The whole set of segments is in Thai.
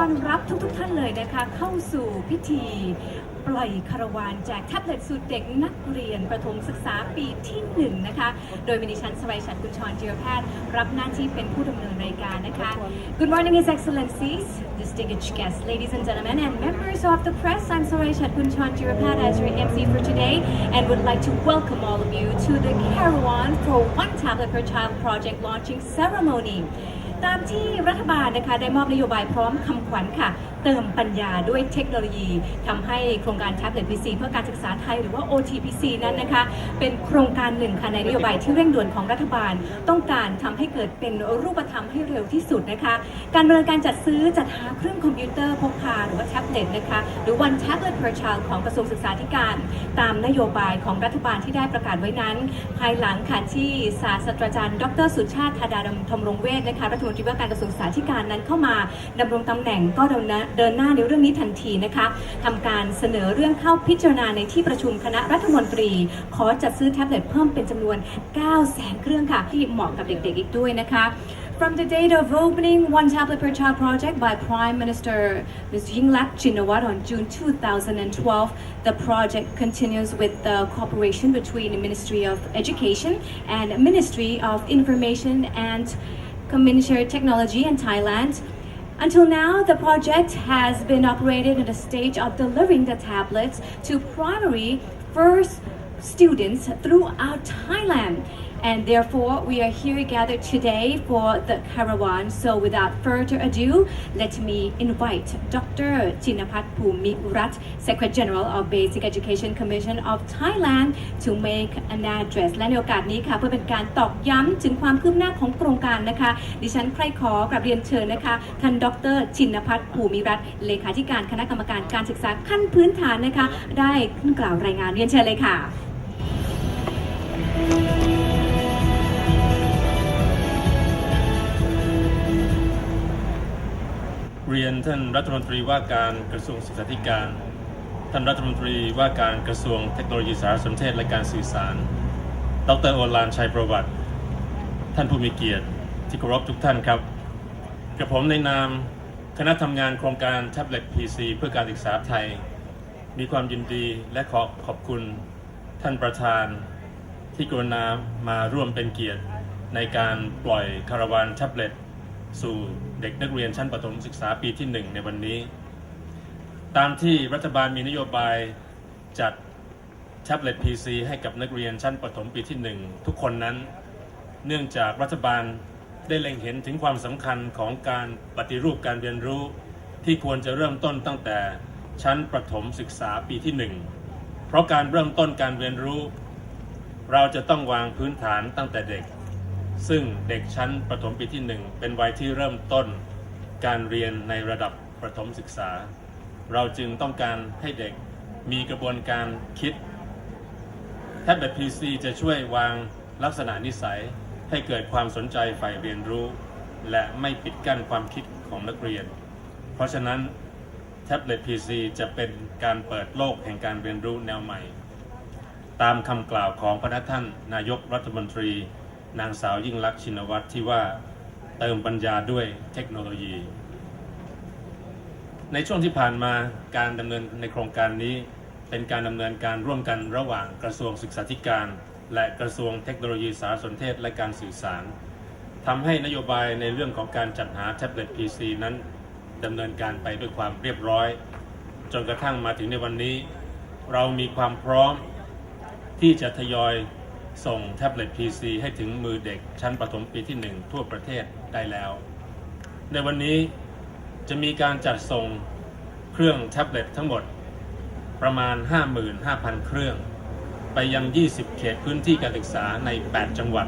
อนรับทุกๆท่านเลยนะคะ เข้าสู่พิธีปล่อยคารวานแจกแท็บเล็ตสู่เด็กนักเรียนประถมศึกษาปีที่หนึ่งนะคะ โดยมีดิฉันสวัยฉันกุลชรจิรแพทย์ รับหน้าที่เป็นผู้ดำเนินรายการนะคะ Good morning His Excellencies distinguished guests ladies and gentlemen and members of the press I'm Saray Chatkunchon Jirapat as your MC for today and would like to welcome all of you to the Caravan for One Tablet per Child project launching ceremony ตามที่รัฐบาลนะคะได้มอบนโยบายพร้อมคำขวัญค่ะ เติมปัญญาด้วยเทคโนโลยีทำให้โครงการแท็บเล็ต PC เพื่อการศึกษาไทยหรือว่า OTPC นั้นนะคะ เป็นโครงการหนึ่งค่ะในนโยบายที่เร่งด่วนของรัฐบาล ต้องการทำให้เกิดเป็นรูปธรรมให้เร็วที่สุดนะคะ การดำเนินการจัดซื้อจัดหาเครื่องคอมพิวเตอร์พกพาหรือว่าแท็บเล็ตนะคะหรือ One Tablet per Child ของกระทรวงศึกษาธิการ ตามนโยบายของรัฐบาลที่ได้ประกาศไว้นั้น ภายหลังค่ะที่ศาสตราจารย์ ดร สุชาติธาดาดำธมรงเวชนะคะรัฐมนตรีว่าการกระทรวงศึกษาธิการนั้นเข้ามาดำรงตำแหน่งก็เดินหน้าเดินหน้าในเรื่องนี้ทันทีนะคะทำการเสนอเรื่องเข้าพิจารณาในที่ประชุมคณะรัฐมนตรี ขอจัดซื้อแท็บเล็ตเพิ่มเป็นจำนวน 9 0 0แสนเครื่องค่ะ ที่เหมาะกับเด็กๆอีกด้วยนะคะ From the date of opening One Tablet per Child project by Prime Minister Ms. Yingluck Shinawatra on June 2012, the project continues with the cooperation between the Ministry of Education and Ministry of Information and Communication Technology in Thailand. Until now, the project has been operated in the stage of delivering the tablets to primary first students throughout Thailand. And therefore, we are here gathered today for the caravan. So, without further ado, let me invite Dr. Chinapat Pumirat, Secretary General of Basic Education Commission of Thailand, to make an address. และในโอกาสนี้ค่ะเพื่อเป็นการตอกย้ำถึงความคืบหน้าของโครงการนะคะ ดิฉันใครขอกราบเรียนเชิญนะคะ ท่านดร ชินพัฒน์ภูมิรัตน์เลขาธิการคณะกรรมการการศึกษาขั้นพื้นฐานนะคะ ได้ขึ้นกล่าวรายงานเรียนเชิญเลยค่ะ เรียนท่านรัฐมนตรีว่าการกระทรวงศึกษาธิการ ท่านรัฐมนตรีว่าการกระทรวงเทคโนโลยีสารสนเทศและการสื่อสาร ดรโอลานชัยประวัติ ท่านผู้มีเกียรติที่เคารพทุกท่านครับกระผมในนามคณะทำงานโครงการแท็บเล็ต PC เพื่อการศึกษาไทย มีความยินดีและขอขอบคุณท่านประธาน ที่กรุณามาร่วมเป็นเกียรติในการปล่อยคาราวานแท็บเล็ต สู่เด็กนักเรียนชั้นประถมศึกษาปีที่ 1 ในวันนี้ ตามที่รัฐบาลมีนโยบายจัดแท็บเล็ต PC ให้กับนักเรียนชั้นประถมปีที่ 1 ทุกคนนั้น เนื่องจากรัฐบาลได้เล็งเห็นถึงความสำคัญของการปฏิรูปการเรียนรู้ ที่ควรจะเริ่มต้นตั้งแต่ชั้นประถมศึกษาปีที่ 1 เพราะการเริ่มต้นการเรียนรู้ เราจะต้องวางพื้นฐานตั้งแต่เด็ก ซึ่งเด็กชั้นประถมปีที่ 1 เป็นวัยที่เริ่มต้นการเรียนในระดับประถมศึกษา เราจึงต้องการให้เด็กมีกระบวนการคิดแท็บเล็ต PC จะช่วยวางลักษณะนิสัยให้เกิดความสนใจใฝ่เรียนรู้ และไม่ปิดกั้นความคิดของนักเรียน เพราะฉะนั้นแท็บเล็ต PC จะเป็นการเปิดโลกแห่งการเรียนรู้แนวใหม่ ตามคำกล่าวของพระท่านนายกรัฐมนตรี นางสาวยิ่งลักษณ์ชินวัตรที่ว่าเติมปัญญาด้วยเทคโนโลยี ในช่วงที่ผ่านมาการดำเนินในโครงการนี้ เป็นการดำเนินการร่วมกันระหว่างกระทรวงศึกษาธิการ และกระทรวงเทคโนโลยีสารสนเทศและการสื่อสารทำให้นโยบายในเรื่องของการจัดหาแท็บเล็ต PC นั้นดำเนินการไปด้วยความเรียบร้อย จนกระทั่งมาถึงในวันนี้ เรามีความพร้อมที่จะทยอย ส่งแท็บเล็ต PC ให้ถึงมือเด็กชั้นประถมปีที่ 1 ทั่วประเทศได้แล้ว ในวันนี้จะมีการจัดส่งเครื่องแท็บเล็ตทั้งหมดประมาณ 55,000 เครื่อง ไปยัง 20 เขตพื้นที่การศึกษาใน 8 จังหวัด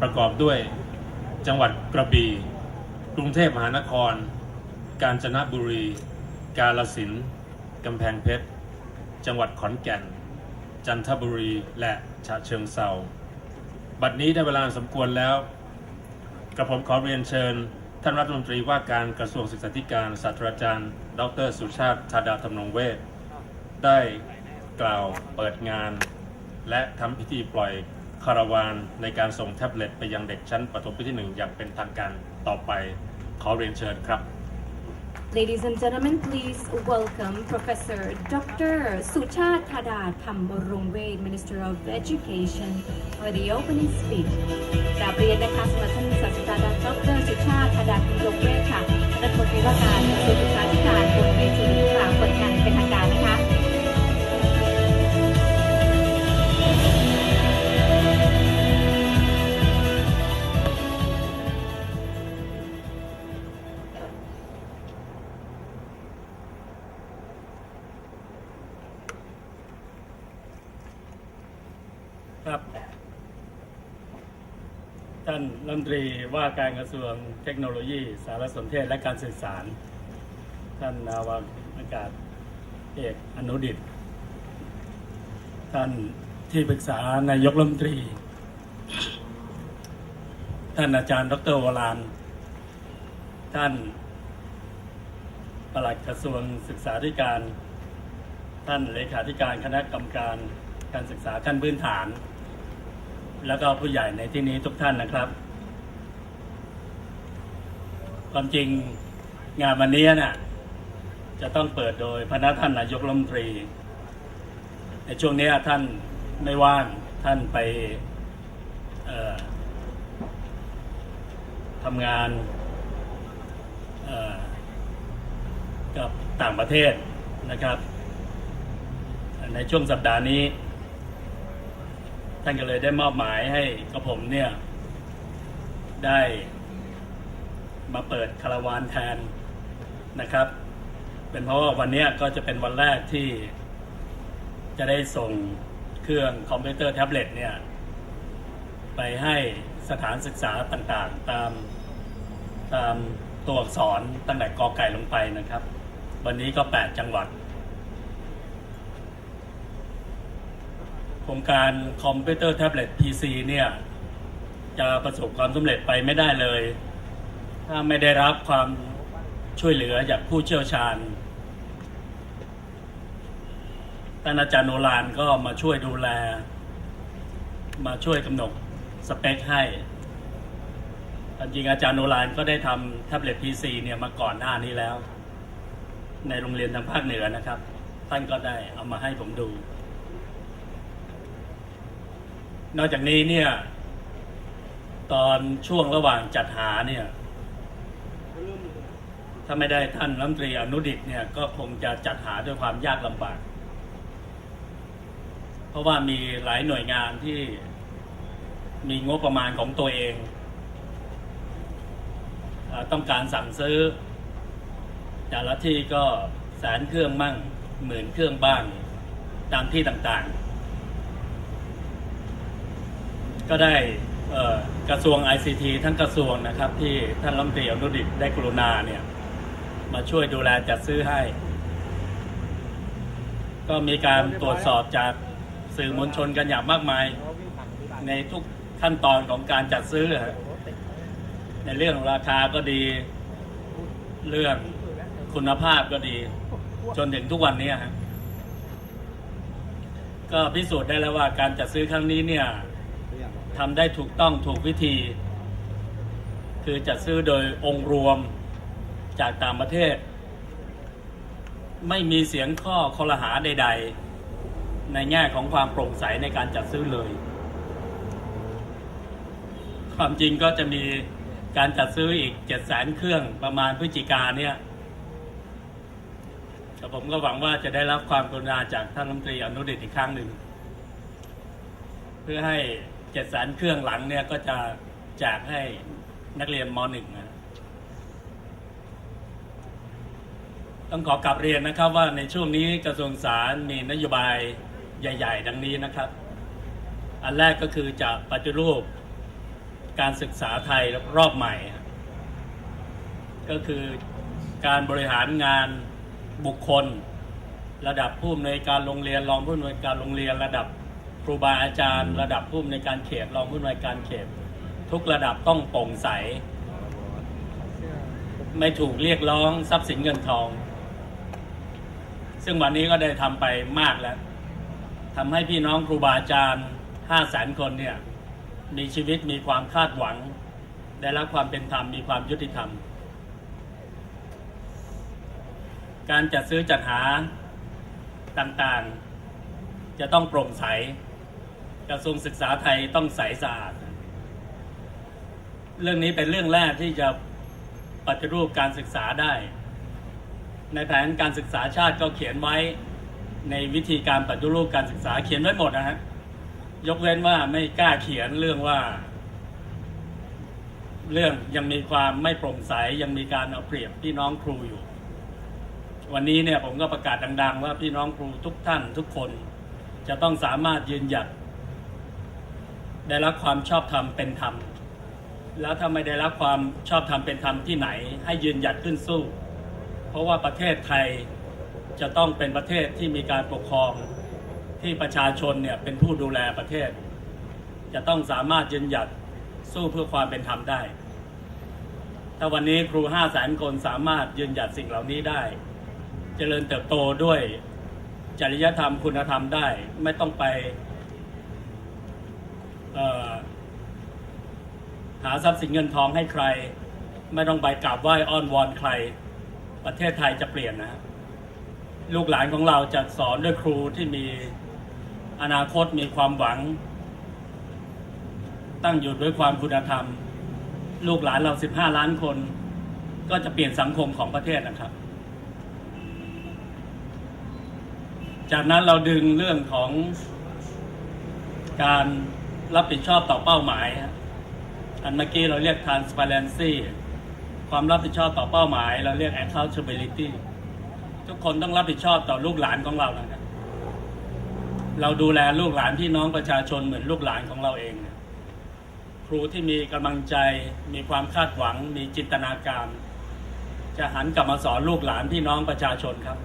ประกอบด้วยจังหวัดกระบี่ กรุงเทพมหานคร กาญจนบุรี กาฬสินธุ์กำแพงเพชร จังหวัดขอนแก่น จันทบุรีและ ฉะเชิงเซาบัดนี้ได้เวลาสมควรแล้วกระผมขอเรียนเชิญ ท่านรัฐมนตรีว่าการกระทรวงศึกษาธิการศาสตราจารย์ ดร สุชาติธาดาธำรมนงเวชได้กล่าวเปิดงาน และทำพิธีปล่อยคาราวานในการส่งแท็บเล็ตไปยังเด็กชั้นประถมปีที่หนึ่งอย่างเป็นทางการต่อไปขอเรียนเชิญครับ Ladies and gentlemen, please welcome Professor Dr. Suchat Thada Thamrungwed, Minister of Education, for the opening speech. กราบเรียนนะคะสำหรับท่านศาสตราจารย์ดรสุชาติธดาพิมลงเวชค่ะรัฐมนตรีว่าการกระทรวงศึกษาธิการบนเวทีกล่าวเปิดงาน รัฐมนตรีว่าการกระทรวงเทคโนโลยี สารสนเทศและการสื่อสาร ท่านนาวากาศเอกอนุดิต ท่านที่ปรึกษานายกรัฐมนตรี ท่านอาจารย์ดรวรานท่านปลัดกระทรวงศึกษาธิการ ท่านเลขาธิการคณะกรรมการการศึกษาขั้นพื้นฐาน แล้วก็ผู้ใหญ่ในที่นี้ทุกท่านนะครับ ความจริงงานวันนี้น่ะจะต้องเปิดโดยพระท่านนายกรัฐมนตรี ในช่วงนี้ท่านไม่ว่างท่านไปทำงานกับต่างประเทศนะครับ ในช่วงสัปดาห์นี้ ท่านก็เลยได้มอบหมายให้กับผมเนี่ยได้ มาเปิดคาราวานแทนนะครับ เป็นเพราะว่าวันนี้ก็จะเป็นวันแรกที่จะได้ส่งเครื่องคอมพิวเตอร์แท็บเล็ตเนี่ยไปให้สถานศึกษาต่างๆ ตามตามตัวอักษรตั้งแต่กอไก่ลงไปนะครับ วันนี้ก็ 8 จังหวัด โครงการคอมพิวเตอร์แท็บเล็ต PC เนี่ย จะประสบความสำเร็จไปไม่ได้เลย ถ้าไม่ได้รับความช่วยเหลือจากผู้เชี่ยวชาญท่านอาจารย์โนลานก็มาช่วยดูแล มาช่วยกำหนดสเปคให้จริงๆอาจารย์โนลานก็ได้ทำแท็บเล็ต PC เนี่ยมาก่อนหน้านี้แล้ว ในโรงเรียนทางภาคเหนือนะครับ ท่านก็ได้เอามาให้ผมดู นอกจากนี้เนี่ย ตอนช่วงระหว่างจัดหาเนี่ย ถ้าไม่ได้ท่านรัฐมนตรีอนุดิตเนี่ยก็คงจะจัดหาด้วยความยากลำบาก เพราะว่ามีหลายหน่วยงานที่มีงบประมาณของตัวเอง ต้องการสั่งซื้อ แต่ละที่ก็แสนเครื่องมั่งหมื่นเครื่องบ้างตามที่ต่างๆ ก็ได้ กระทรวง ICT ทั้งกระทรวงนะครับ ที่ท่านรัฐมนตรีอนุดิตได้กรุณาเนี่ยมาช่วยดูแลจัดซื้อให้ ก็มีการตรวจสอบจากสื่อมวลชนกันอย่างมากมาย ในทุกขั้นตอนของการจัดซื้อ ในเรื่องราคาก็ดีเรื่องคุณภาพก็ดี จนถึงทุกวันนี้ก็พิสูจน์ได้แล้วว่าการจัดซื้อครั้งนี้เนี่ย ทำได้ถูกต้องถูกวิธี คือจัดซื้อโดยองค์รวมจากต่างประเทศ ไม่มีเสียงข้อคอรหาใด ๆ ในแง่ของความโปร่งใสในการจัดซื้อเลย ความจริงก็จะมีการจัดซื้ออีกเจ็ดแสนเครื่องประมาณพฤศจิกาเนี่ยแต่ผมก็หวังว่าจะได้รับความกรุณาจากท่านรัฐมนตรีอนุดิตอีกครั้งหนึ่ง เพื่อให้ เจ็ดแสนเครื่องหลังเนี่ยก็จะแจกให้นักเรียนมหนึ่งนะต้องขอกลับเรียนนะครับว่าในช่วงนี้กระทรวงสารมีนโยบายใหญ่ ๆ ดังนี้นะครับ อันแรกก็คือจะปฏิรูปการศึกษาไทยรอบใหม่ ก็คือการบริหารงานบุคคล ระดับผู้อำนวยการโรงเรียนรองผู้อำนวยการโรงเรียนระดับ ครูบาอาจารย์ ระดับผู้อำนการเขตรองผู้อำนวยการเขตทุกระดับต้องโปร่งใส ไม่ถูกเรียกร้องทรัพย์สินเงินทอง ซึ่งวันนี้ก็ได้ทำไปมากแล้วทำให้พี่น้องครูบาอาจารย์ห้าแสนคนเนี่ยมีชีวิตมีความคาดหวัง ได้รับความเป็นธรรมมีความยุติธรรม การจัดซื้อจัดหาต่างๆ จะต้องโปร่งใส กระทรวงศึกษาไทยต้องใสสะอาด เรื่องนี้เป็นเรื่องแรกที่จะปฏิรูปการศึกษาได้ ในแผนการศึกษาชาติก็เขียนไว้ในวิธีการปฏิรูปการศึกษาเขียนไว้หมดนะฮะยกเว้นว่าไม่กล้าเขียนเรื่องว่า เรื่องยังมีความไม่โปร่งใสยังมีการเอาเปรียบพี่น้องครูอยู่ วันนี้เนี่ยผมก็ประกาศดัง ๆ ว่าพี่น้องครูทุกท่านทุกคนจะต้องสามารถยืนหยัด ได้รับความชอบธรรมเป็นธรรม แล้วถ้าไม่ได้รับความชอบธรรมเป็นธรรมที่ไหน ให้ยืนหยัดขึ้นสู้ เพราะว่าประเทศไทยจะต้องเป็นประเทศที่มีการปกครองที่ประชาชนเนี่ยเป็นผู้ดูแลประเทศ จะต้องสามารถยืนหยัดสู้เพื่อความเป็นธรรมได้ ถ้าวันนี้ครูห้าแสนคนสามารถยืนหยัดสิ่งเหล่านี้ได้เจริญเติบโตด้วยจริยธรรมคุณธรรมได้ไม่ต้องไป หาทรัพย์สินเงินทองให้ใคร ไม่ต้องไปกราบไหว้อ้อนวอนใคร ประเทศไทยจะเปลี่ยนนะลูกหลานของเราจะสอนด้วยครูที่มีอนาคตมีความหวัง ตั้งอยู่ด้วยความคุณธรรม ลูกหลานเรา 15 ล้านคน ก็จะเปลี่ยนสังคมของประเทศนะครับ จากนั้นเราดึงเรื่องของการ รับผิดชอบต่อเป้าหมาย อันเมื่อกี้เราเรียก transparency ความรับผิดชอบต่อเป้าหมาย เราเรียก accountability ทุกคนต้องรับผิดชอบต่อลูกหลานของเรานะครับ เราดูแลลูกหลานพี่น้องประชาชนเหมือนลูกหลานของเราเอง ครูที่มีกำลังใจ มีความคาดหวัง มีจินตนาการ จะหันกลับมาสอนลูกหลานพี่น้องประชาชนครับ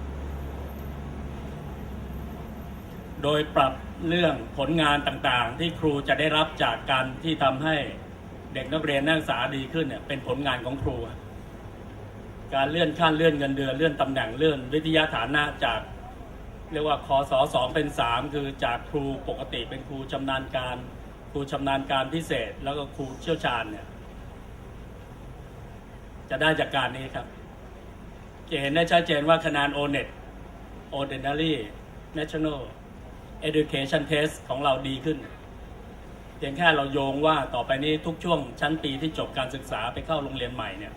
โดยปรับ เรื่องผลงานต่างๆ ที่ครูจะได้รับจากการที่ทำให้เด็กนักเรียนนักศึกษาดีขึ้นเนี่ยเป็นผลงานของครู การเลื่อนขั้นเลื่อนเงินเดือนเลื่อนตำแหน่งเลื่อนวิทยาฐานะจากเรียกว่าคอสอสองเป็นสามคือจากครูปกติเป็นครูชำนาญการ ครูชำนาญการพิเศษ แล้วก็ครูเชี่ยวชาญเนี่ยจะได้จากการนี้ครับ จะเห็นได้ชัดเจนว่าคะแนน O-NET Ordinary National Education Test ของเราดีขึ้น เพียงแค่เราโยงว่าต่อไปนี้ทุกช่วงชั้นปีที่จบการศึกษาไปเข้าโรงเรียนใหม่เนี่ย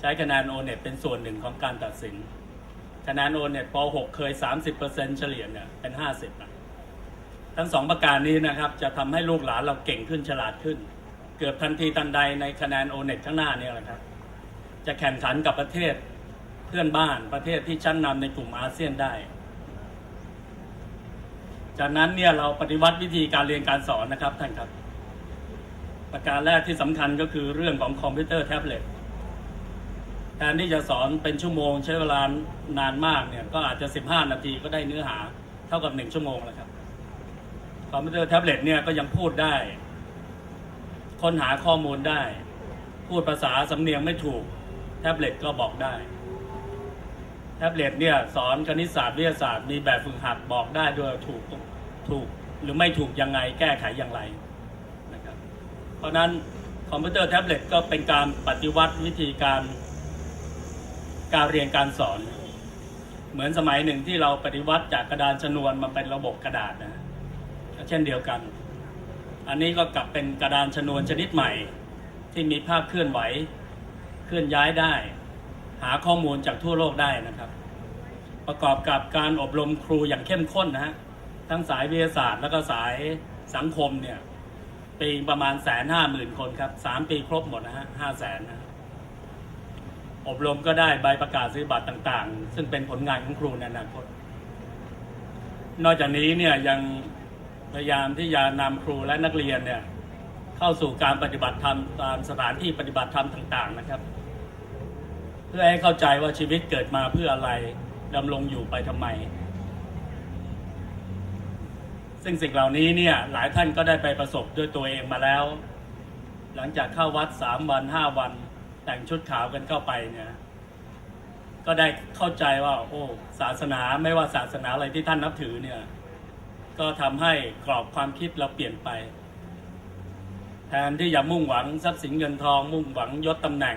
ใช้คะแนน O-NET เป็นส่วนหนึ่งของการตัดสิน คะแนน O-NET ป .6 เคย 30%เฉลี่ยเนี่ยเป็น 50นะทั้งสองประการนี้นะครับ จะทำให้ลูกหลานเราเก่งขึ้นฉลาดขึ้น เกือบทันทีทันใดในคะแนน O-NET ข้างหน้านี่แหละครับ จะแข่งขันกับประเทศเพื่อนบ้านประเทศที่ชั้นนำในกลุ่มอาเซียนได้ จากนั้นเนี่ยเราปฏิวัติวิธีการเรียนการสอนนะครับท่านครับ ประการแรกที่สำคัญก็คือเรื่องของคอมพิวเตอร์แท็บเล็ตแทนที่จะสอนเป็นชั่วโมงใช้เวลานานมากเนี่ยก็อาจจะ 15 นาทีก็ได้เนื้อหาเท่ากับ 1 ชั่วโมงแล้วครับ คอมพิวเตอร์แท็บเล็ตเนี่ยก็ยังพูดได้ ค้นหาข้อมูลได้ พูดภาษาสำเนียงไม่ถูก แท็บเล็ตก็บอกได้ แท็บเล็ตเนี่ยสอนคณิตศาสตร์วิทยาศาสตร์มีแบบฝึกหัดบอกได้ด้วยถูกถูกหรือไม่ถูกยังไงแก้ไขอย่างไรนะครับเพราะนั้นคอมพิวเตอร์แท็บเล็ตก็เป็นการปฏิวัติวิธีการการเรียนการสอน เหมือนสมัยหนึ่งที่เราปฏิวัติจากกระดานชนวนมาเป็นระบบกระดาษนะเช่นเดียวกัน อันนี้ก็กลับเป็นกระดานชนวนชนิดใหม่ ที่มีภาพเคลื่อนไหวเคลื่อนย้ายได้ หาข้อมูลจากทั่วโลกได้นะครับ ประกอบกับการอบรมครูอย่างเข้มข้นนะฮะทั้งสายวิทยาศาสตร์แล้วก็สายสังคมเนี่ยปีประมาณแสนห้าหมื่นคนครับสามปีครบหมดนะฮะห้าแสนนะอบรมก็ได้ใบประกาศซื้อบัตรต่างๆ ซึ่งเป็นผลงานของครูในอนาคต นอกจากนี้เนี่ยยังพยายามที่จะนำครูและนักเรียนเนี่ยเข้าสู่การปฏิบัติธรรมตามสถานที่ปฏิบัติธรรมต่าง ๆ นะครับ พื่อให้เข้าใจว่าชีวิตเกิดมาเพื่ออะไรดำรงอยู่ไปทำไม ซึ่งสิ่งเหล่านี้เนี่ยหลายท่านก็ได้ไปประสบด้วยตัวเองมาแล้ว หลังจากเข้าวัดสามวันห้าวัน แต่งชุดขาวกันเข้าไปเนี่ยก็ได้เข้าใจว่า โอ้ศาสนาไม่ว่าศาสนาอะไรที่ท่านนับถือเนี่ย ก็ทำให้กรอบความคิดเราเปลี่ยนไป แทนที่จะมุ่งหวังทรัพย์สินเงินทอง มุ่งหวังยศตำแหน่ง